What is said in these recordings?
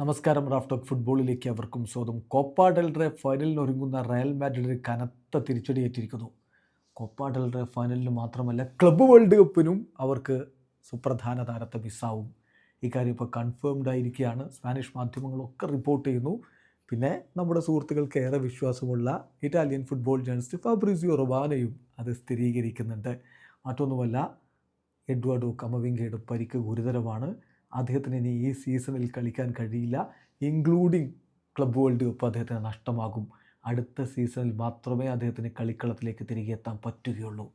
നമസ്കാരം. റാഫ്റ്റോക്ക് ഫുട്ബോളിലേക്ക് അവർക്കും സ്വാഗതം. കോപ്പ ഡെൽറെ ഫൈനലിന് ഒരുങ്ങുന്ന റയൽ മാഡ്രിഡിന് കനത്ത തിരിച്ചടിയേറ്റിരിക്കുന്നു. കോപ്പ ഡെൽറെ ഫൈനലിന് മാത്രമല്ല ക്ലബ്ബ് വേൾഡ് കപ്പിനും അവർക്ക് സുപ്രധാന താരത്തെ മിസ്സാവും. ഇക്കാര്യം ഇപ്പോൾ കൺഫേംഡ് ആയിരിക്കുകയാണ്. സ്പാനിഷ് മാധ്യമങ്ങളൊക്കെ റിപ്പോർട്ട് ചെയ്യുന്നു. പിന്നെ നമ്മുടെ സുഹൃത്തുക്കൾക്ക് ഏറെ വിശ്വാസമുള്ള ഇറ്റാലിയൻ ഫുട്ബോൾ ജേർണലിസ്റ്റ് ഫാബ്രിസിയോ റൊബാനയും അത് സ്ഥിരീകരിക്കുന്നുണ്ട്. മറ്റൊന്നുമല്ല എഡ്വാർഡോ കമവിങ്കയുടെ പരിക്ക് ഗുരുതരമാണ്. അദ്ദേഹത്തിന് ഇനി ഈ സീസണിൽ കളിക്കാൻ കഴിയില്ല ഇൻക്ലൂഡിങ് ക്ലബ് വേൾഡ് കപ്പ് അദ്ദേഹത്തിന് നഷ്ടമാകും. അടുത്ത സീസണിൽ മാത്രമേ അദ്ദേഹത്തിന് കളിക്കളത്തിലേക്ക് തിരികെ എത്താൻ പറ്റുകയുള്ളൂ.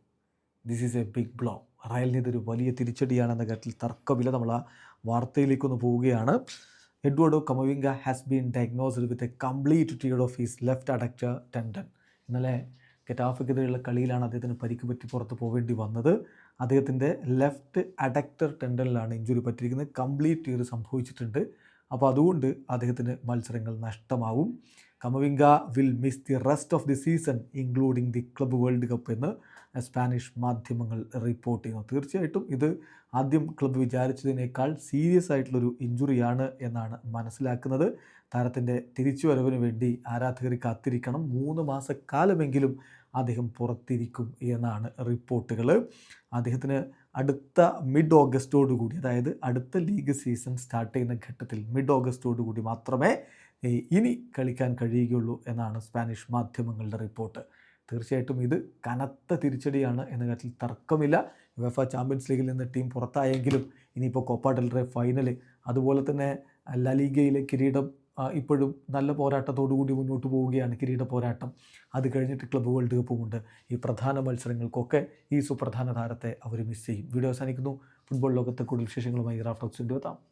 This is a big blow റയലിന് ഇതൊരു വലിയ തിരിച്ചടിയാണെന്ന കാര്യത്തിൽ തർക്കമില്ല. നമ്മൾ ആ വാർത്തയിലേക്കൊന്ന് പോവുകയാണ്. Eduardo Camavinga has been diagnosed with a complete tear of his left adductor tendon ഇന്നലെ ഗെറ്റാഫയ്ക്കെതിരെയുള്ള കളിയിലാണ് അദ്ദേഹത്തിന് പരിക്ക് പറ്റി പുറത്ത് പോവേണ്ടി വന്നത്. അദ്ദേഹത്തിന്റെ ലെഫ്റ്റ് അഡക്ടർ ടെൻഡനിലാണ് ഇഞ്ചുറി പറ്റിയിരിക്കുന്നത്. കംപ്ലീറ്റ് ഇയർ സംഭവിച്ചിട്ടുണ്ട്. അപ്പോൾ അതുകൊണ്ട് അദ്ദേഹത്തിന് മത്സരങ്ങൾ നഷ്ടമാവും. Camavinga will miss the rest of the season including the club world cup എന്ന് സ്പാനിഷ് മാധ്യമങ്ങൾ റിപ്പോർട്ട് ചെയ്യുന്നു. തീർച്ചയായിട്ടും ഇത് ആദ്യം ക്ലബ്ബ് വിചാരിച്ചതിനേക്കാൾ സീരിയസ് ആയിട്ടുള്ളൊരു ഇഞ്ചുറിയാണ് എന്നാണ് മനസ്സിലാക്കുന്നത്. താരത്തിന്റെ തിരിച്ചുവരവിന് വേണ്ടി ആരാധകർ കാത്തിരിക്കണം. മൂന്ന് മാസക്കാലമെങ്കിലും അദ്ദേഹം പുറത്തിരിക്കും എന്നാണ് റിപ്പോർട്ടുകൾ. അദ്ദേഹത്തിന് അടുത്ത മിഡ് ഓഗസ്റ്റോടു കൂടി അതായത് അടുത്ത ലീഗ് സീസൺ സ്റ്റാർട്ട് ചെയ്യുന്ന ഘട്ടത്തിൽ മിഡ് ഓഗസ്റ്റോടു കൂടി മാത്രമേ ഇനി കളിക്കാൻ കഴിയുകയുള്ളൂ എന്നാണ് സ്പാനിഷ് മാധ്യമങ്ങളുടെ റിപ്പോർട്ട്. തീർച്ചയായിട്ടും ഇത് കനത്ത തിരിച്ചടിയാണ് എന്ന കാര്യത്തിൽ തർക്കമില്ല. വെഫ ചാമ്പ്യൻസ് ലീഗിൽ നിന്ന് ടീം പുറത്തായെങ്കിലും ഇനിയിപ്പോൾ കോപ്പ ഫൈനൽ അതുപോലെ തന്നെ ലലീഗയിലെ കിരീടം ഇപ്പോഴും നല്ല പോരാട്ടത്തോടു കൂടി മുന്നോട്ട് പോവുകയാണ് കിരീട പോരാട്ടം. അത് കഴിഞ്ഞിട്ട് ക്ലബ്ബ് വേൾഡ് കപ്പുമുണ്ട് ഈ പ്രധാന മത്സരങ്ങൾക്കൊക്കെ ഈ സുപ്രധാന താരത്തെ അവർ മിസ് ചെയ്യും. വീഡിയോ അവസാനിക്കുന്നു. ഫുട്ബോൾ ലോകത്തെ കൂടുതൽ വിശേഷങ്ങളുമായി റാഫ്റ്റോക്സിന്റെ എത്താം